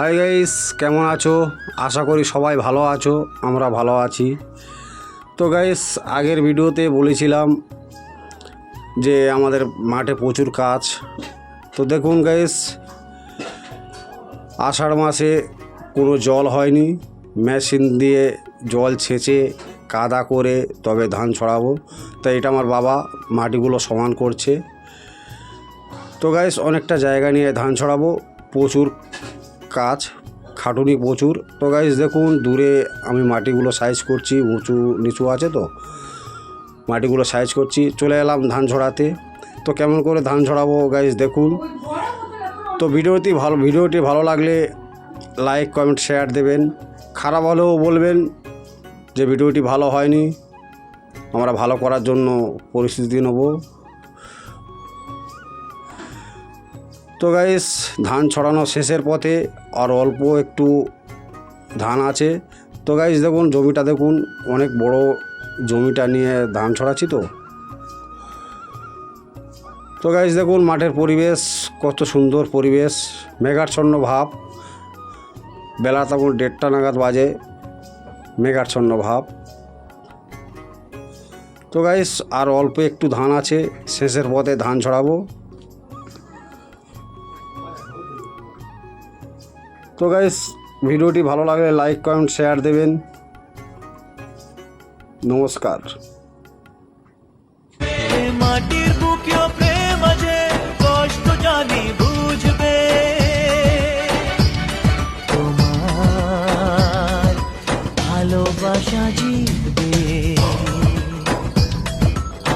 Hi guys কেমন আছো? আশা করি সবাই ভালো আছো, আমরা ভালো আছি। তো গাইস আগের ভিডিওতে বলেছিলাম যে আমাদের মাঠে প্রচুর কাজ। তো দেখুন গাইস আষাঢ় মাসে কোনো জল হয়নি। মেশিন দিয়ে জল ছেঁচে, কাদা করে তবে ধান ছড়াবো। তাই এটা আমার বাবা মাটিগুলো সমান করছে। তো গাইস অনেকটা জায়গা নিয়ে ধান ছড়াবো। প্রচুর কাজ, খাটুনি প্রচুর। তো গাইস দেখুন, দূরে আমি মাটিগুলো সাইজ করছি, উঁচু, নিচু আছে তো? মাটিগুলো সাইজ করছি, চলে এলাম ধান ছড়াতে তো কেমন করে ধান ঝড়াবো গাইস দেখুন। তো ভিডিওটি ভালো ভিডিওটি ভালো লাগলে লাইক কমেন্ট শেয়ার দেবেন। খারাপ হলেও বলবেন যে ভিডিওটি ভালো হয়নি। আমরা ভালো করার জন্য পরিস্থিতি নেব। তো গাইস ধান ছড়ানো শেষের পথে আর অল্প একটু ধান আছে। তো গাইস দেখুন, জমিটা দেখুন, অনেক বড় জমিটা নিয়ে ধান ছড়াচ্ছি তো। তো গাইস দেখুন, মাঠের পরিবেশ, কত সুন্দর পরিবেশ, মেঘাচ্ছন্ন ভাব। বেলা তখন দেড়টা নাগাদ বাজে, মেঘাচ্ছন্ন ভাব। তো গাইস আর অল্প একটু ধান আছে, শেষের পথে ধান ছড়াবো। তো গাইস ভিডিওটি ভালো লাগলে লাইক কমেন্ট শেয়ার দেবেন। নমস্কার। তোমার ভালোবাসা জিতবে।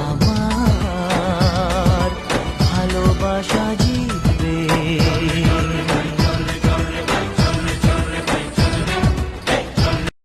আমার ভালোবাসা জিতবে।